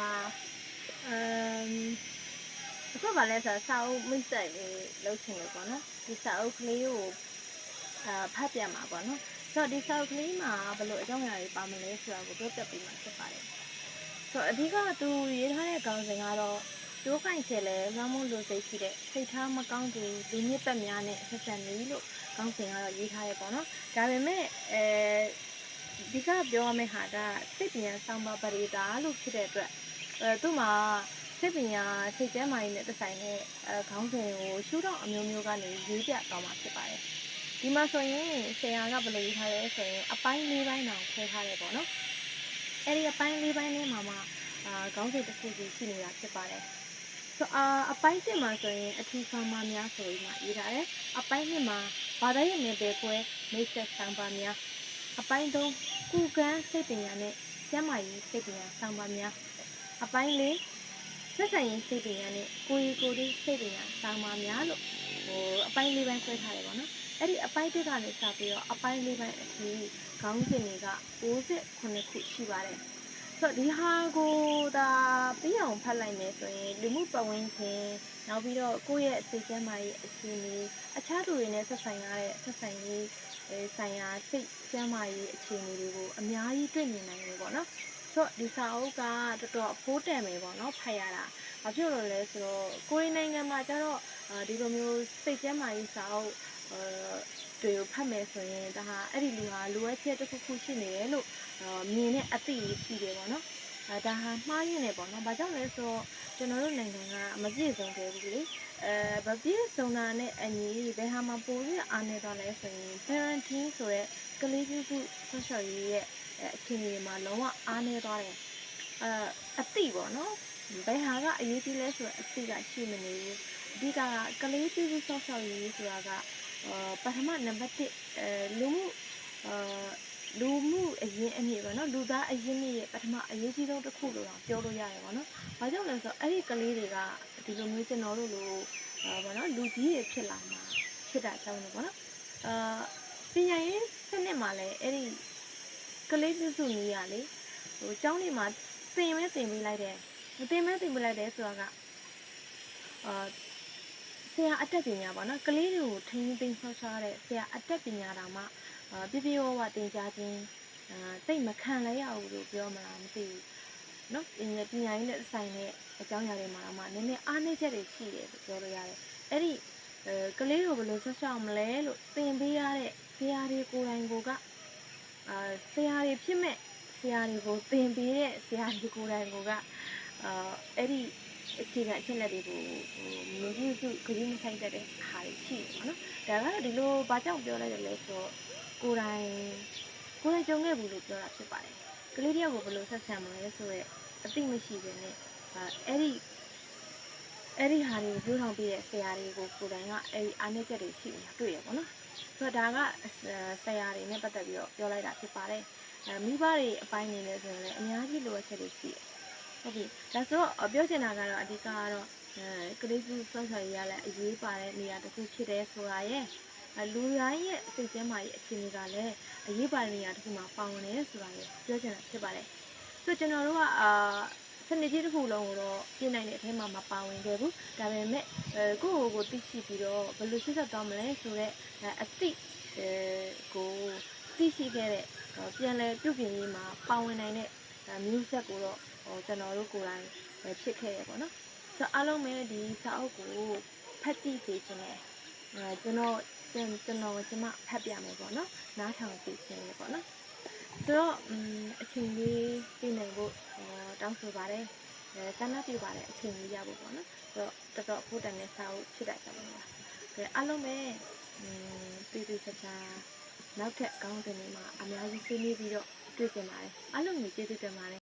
ပါအမ်အခုကလည်းဆိုတော့စာအုပ်မိတ်ဆက်လေးလုပ်ချင်လို့ပေါ့နော်ဒီစာအုပ်ကလေးကိုအာဖတ်ပြမှာပေါ့နော်ဆိုတော့ဒီစာအုပ်ကလေးမှာဘယ်လိုအကြောင်းအရာတွေပါမလဲဆိုတာကိုပြောပြပေးမှာဖြစ်ပါတယ်ဆိုတော့အဓိကသူရေးထားတဲ့ခေါင်းစဉ်ကတော့ကျိုးကင်ချေလဲလွှမ်းမိုးလိုစိတ်ရှိတဲ့စိတ်ထားမကောင်းသူလူမြင့်ပတ်များနဲ့ဆက်ဆံနေလို့ခေါင်းစဉ်ကတော့ရေးထားရပေါ့နော်ဒါပေမဲ့အဲ ဒီကပြောရမယ့်ဟာကစိတ်ပြန်ဆောင်ပါပရိဒါလို့ဖြစ်တဲ့အတွက်အဲသူ့မှာစိတ်ပညာစိတ်ကျန်းမာရေးနဲ့သက်ဆိုင်တဲ့အဲခေါင်းစဉ်ကိုရှုထောင့်အမျိုးမျိုးကနေရေးပြသွားမှာဖြစ်ပါတယ်ဒီမှာဆိုရင်ဆရာကဘယ်လိုရေးထားလဲဆိုရင်အပိုင်း၄ပိုင်းတောင်ခွဲထားတယ်ပေါ့နော်အဲ့ဒီအပိုင်း၄ပိုင်းထဲမှာမှအာခေါင်းစဉ်တစ်ခုစီရှိနေတာဖြစ်ပါတယ်ဆိုအာအပိုင်း1မှာဆိုရင်အထူးဆောင်ပါများဆိုပြီးမှရေးထားတယ်အပိုင်း2မှာဘာသာရေးနယ်ပယ်ကွဲမိတ်ဆက်ဆောင်ပါများ အပိုင်း3ကုကန်းစိတ်ပညာနဲ့ကျန်းမာရေးစိတ်ပညာဆောင်ပါများအပိုင်း4ဆက်ဆံရေးစိတ်ပညာနဲ့ကိုယ်ရီကိုယ်လေးစိတ်ပညာဆောင်ပါများလို့ဟိုအပိုင်း၄ပိုင်းခွဲထားတယ်ပေါ့နော်အဲ့ဒီအပိုင်း1ကနေစပြီးတော့အပိုင်း၄ပိုင်းအထိခေါင်းစဉ်တွေက68ခုရှိပါတယ်ဆိုတော့ဒီဟာကိုဒါပြီးအောင်ဖတ်လိုက်မယ်ဆိုရင်လူမှုပတ်ဝန်းကျင်နောက်ပြီးတော့ကိုယ့်ရဲ့စိတ်ကျန်းမာရေးအခြေအနေအခြားသူတွေနဲ့ဆက်ဆံရတဲ့ဆက်ဆံရေး အဲဆိုင်ရာစိတ်ကျန်းမာရေးအခြေအနေတွေကိုအများကြီးတွေ့မြင်နိုင်တယ်ပေါ့နော်ဆိုတော့ဒီစာအုပ်ကတော်တော်အဖိုးတန်မယ်ပေါ့နော်ဖတ်ရတာဘာဖြစ်လို့လဲဆိုတော့ကိုရီးနိုင်ငံမှာကျတော့အာဒီလိုမျိုးစိတ်ကျန်းမာရေးစာအုပ်အဲတွေကိုဖတ်မယ်ဆိုရင်ဒါဟာအဲ့ဒီလူဟာလိုအပ်ချက်တစ်ခုခုရှိနေတယ်လို့အာမြင်တဲ့အသိရှိတယ်ပေါ့နော်အဲဒါဟာမှားရင်လည်းပေါ့နော်ဘာကြောင့်လဲဆိုတော့ကျွန်တော်တို့နိုင်ငံကမပြည့်စုံခဲ့ဘူးလေ အဲမပြည့်စုံတာနဲ့အညီဘယ်ဟာမှပိုပြီးအားနေတော့လဲဆိုရင် parenting ဆိုတဲ့ကလေးပြုစုဆော့ရှော့ရေးရဲ့အဲအခြေအနေတွေမှာလုံးဝအားနေသွားတယ်အဲအသိပေါ့နော်ဘယ်ဟာကအရေးကြီးလဲဆိုတော့အသိကရှိမနေဘူးအဓိကကလေးပြုစုဆော့ရှော့ရေးဆိုတာကအာပထမနံပါတ်1အဲလူမှုအာလူမှုအရင်အမြင့်ပေါ့နော်လူသားအရင်မြင့်ရဲ့ပထမအရေးကြီးဆုံးတစ်ခုလို့တော့ပြောလို့ရတယ်ပေါ့နော်။ဘာကြောင့်လဲဆိုတော့အဲ့ဒီကလေးတွေက ဒီလိုမျိုးကျွန်တော်တို့လိုအာပေါ့နော်လူကြီးတွေဖြစ်လာမှာဖြစ်တာကြောင့်လို့ပေါ့နော်။အာပညာရေးစနစ်မှာလည်းအဲ့ဒီကလေးပြုစုနည်းရလေဟိုကျောင်းတွေမှာသင်မဲသင်ပေးလိုက်တယ်မသင်မဲသင်ပေးလိုက်တယ်ဆိုတာကအာဆရာအတက်ပညာပေါ့နော်ကလေးတွေကိုထိန်းသိမ်းဆော့ချရတဲ့ဆရာအတက်ပညာတောင်မှအာပြပြဝဝတင်ကြားခြင်းအာတိတ်မခံလဲရဘူးလို့ပြောမလားမသိဘူး နော်ပညာရေးနဲ့ဆိုင်တဲ့အကြောင်းအရာတွေမှာတော့မှနည်းနည်းအားနည်းချက်တွေရှိတယ်လို့ပြောလို့ရတယ်။အဲ့ဒီကလေးတို့ဘယ်လိုဆက်ရှောင်မလဲလို့သင်ပေးရတဲ့ဆရာတွေကိုယ်တိုင်ကိုကအာဆရာတွေဖြစ်မဲ့ဆရာတွေကိုသင်ပေးတဲ့ဆရာတွေကိုယ်တိုင်ကိုကအာအဲ့ဒီအခြေခံအချက်လက်တွေကိုမျိုးစုစုခရီးမဆိုင်တတ်တဲ့ဟာတွေရှိတယ်နော်။ဒါကတော့ဒီလိုဘာကြောင့်ပြောလိုက်တယ်လဲဆိုတော့ကိုယ်တိုင်ကိုယ်တိုင်ကြုံခဲ့ဘူးလို့ပြောတာဖြစ်ပါတယ်။ လေးတယောက်ကိုဘယ်လိုဆက်ဆံမလဲဆိုတော့အသိမရှိဘဲနဲ့အာအဲ့ဒီအဲ့ဒီဟာတွေကိုပြောထောင်ပြတဲ့ဆရာတွေကိုကိုယ်တိုင်ကအဲ့ဒီအားနည်းချက်တွေရှိနေတာတွေ့ရပါတော့ဆိုတော့ဒါကဆရာတွေနဲ့ပတ်သက်ပြီးတော့ပြောလိုက်တာဖြစ်ပါတယ်အဲမိဘတွေအပိုင်းနေလဲဆိုရင်လည်းအများကြီးလိုအပ်ချက်တွေရှိတယ်ဟုတ်ပြီဒါဆိုတော့ပြောချင်တာကတော့အဓိကကတော့အဲကလေးကြီးဆော့ဆော့ရေးရလဲအရေးပါတဲ့နေရာတစ်ခုဖြစ်တယ်ဆိုတာရဲ့ လူတိုင်းရဲ့စိတ်ကျန်းမာရေးအခြေအနေကလည်းအရေးပါတဲ့နေရာတစ်ခုမှာပါဝင်တယ်ဆိုတာကိုပြောချင်တာဖြစ်ပါတယ်ဆိုတော့ကျွန်တော်တို့ကအာစနစ်ကြီးတစ်ခုလုံးကိုတော့ပြင်နိုင်တဲ့အထဲမှာမပါဝင်ခဲ့ဘူးဒါပေမဲ့အဲကိုယ့်ကိုယ်ကိုသိရှိပြီးတော့ဘယ်လိုရှင်းဆက်သွားမလဲဆိုတော့အသိအဲကိုသိရှိခဲ့တဲ့ပြန်လဲပြုပြင်ရေးမှာပါဝင်နိုင်တဲ့မျိုးဆက်ကိုတော့ဟောကျွန်တော်တို့ကိုယ်တိုင်ဖြစ်ခဲ့ရပေါ့နော်ဆိုတော့အားလုံးပဲဒီစာအုပ်ကိုဖတ်ကြည့်စေချင်တယ်အဲကျွန်တော် ကျွန်ကျွန်တော်ကျွန်မဖတ်ပြမယ်ပေါ့နော်နားထောင်ကြည့်ချင်တယ်ပေါ့နော်ဆိုတော့အင်းအချိန်လေးပြင်နိုင်ဖို့တောင်းဆိုပါတယ်အဲဆန္ဒပြပါတယ်အချိန်လေးရဖို့ပေါ့နော်ဆိုတော့တော်တော်ဖို့တန်တဲ့စာအုပ်ဖြစ်တာကြောင့်ပါအဲအားလုံးပဲအင်းပြည်သူချာချာနောက်ထပ်ကောင်းစင်တွေမှာအများကြီးဆွေးနွေးပြီးတော့တွေ့ကြပါတယ်အားလုံးကိုကျေးဇူးတင်ပါတယ်